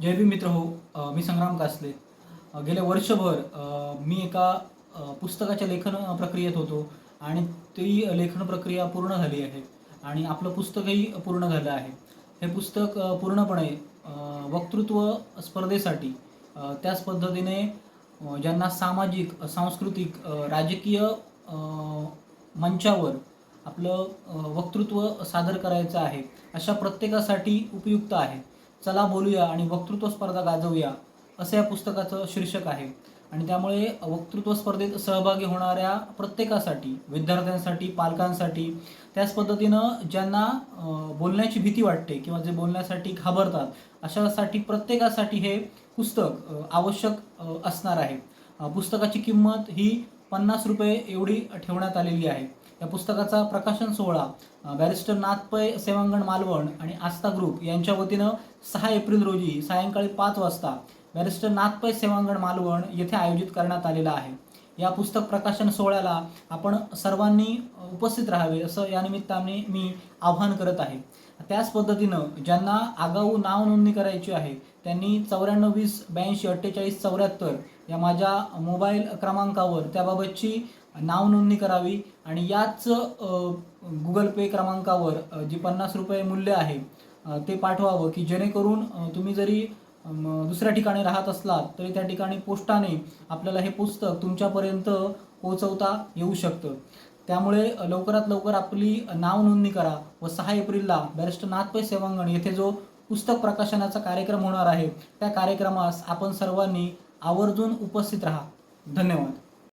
जय भी मित्र हो मी संग्राम कासले. गेल्या वर्षभर मी एका पुस्तकाच्या लेखन प्रक्रियेत होतो आणि ती लेखन प्रक्रिया पूर्ण झाली आहे आणि आपलं पुस्तकही पूर्ण झालं आहे. हे पुस्तक पूर्णपणे वक्तृत्व स्पर्धेसाठी त्याच पद्धतीने ज्यांना सामाजिक सांस्कृतिक राजकीय मंचावर आपलं वक्तृत्व सादर करायचं आहे अशा प्रत्येकासाठी उपयुक्त आहे. चला बोलूया आणि वक्तृत्व स्पर्धा गाजवूया असं या पुस्तकाचं शीर्षक आहे. आणि त्यामुळे वक्तृत्व स्पर्धेत सहभागी होणाऱ्या प्रत्येकासाठी विद्यार्थ्यांसाठी पालकांसाठी त्याच पद्धतीनं ज्यांना बोलण्याची भीती वाटते किंवा जे बोलण्यासाठी घाबरतात अशासाठी प्रत्येकासाठी हे पुस्तक आवश्यक असणार आहे. पुस्तकाची किंमत ही पन्नास रुपये एवढी ठेवण्यात आलेली आहे. या पुस्तकाचा प्रकाशन सोहळा बॅरिस्टर नाथ पै सेवांगण मालवण आणि आस्था ग्रुप यांच्या वतीनं सहा एप्रिल रोजी सायंकाळी पाच वाजता बॅरिस्टर नाथ पै सेवांगण मालवण येथे आयोजित करण्यात आलेला आहे. या पुस्तक प्रकाशन सोहळ्याला आपण सर्वांनी उपस्थित राहावे असं या निमित्ताने मी आवाहन करत आहे. त्याच पद्धतीनं ज्यांना आगाऊ नाव नोंदणी करायची आहे त्यांनी चौऱ्याण्णव वीस ब्याऐंशी अठ्ठेचाळीस चौऱ्याहत्तर या माझ्या मोबाईल क्रमांकावर त्याबाबतची नाव नोंदणी करावी आणि याच गुगल पे क्रमांकावर जी पन्नास रुपये मूल्य आहे ते पाठवावं की जेणेकरून तुम्ही जरी दुसऱ्या ठिकाणी राहत असलात तरी त्या ठिकाणी पोस्टाने आपल्याला हे पुस्तक तुमच्यापर्यंत पोहोचवता येऊ शकतं. त्यामुळे लवकरात लवकर आपली नाव नोंदणी करा व सहा एप्रिलला बॅरिस्टर नाथपै सेवांगण येथे जो पुस्तक प्रकाशनाचा कार्यक्रम होणार आहे त्या कार्यक्रमास आपण सर्वांनी आवर्जून उपस्थित राहा. धन्यवाद.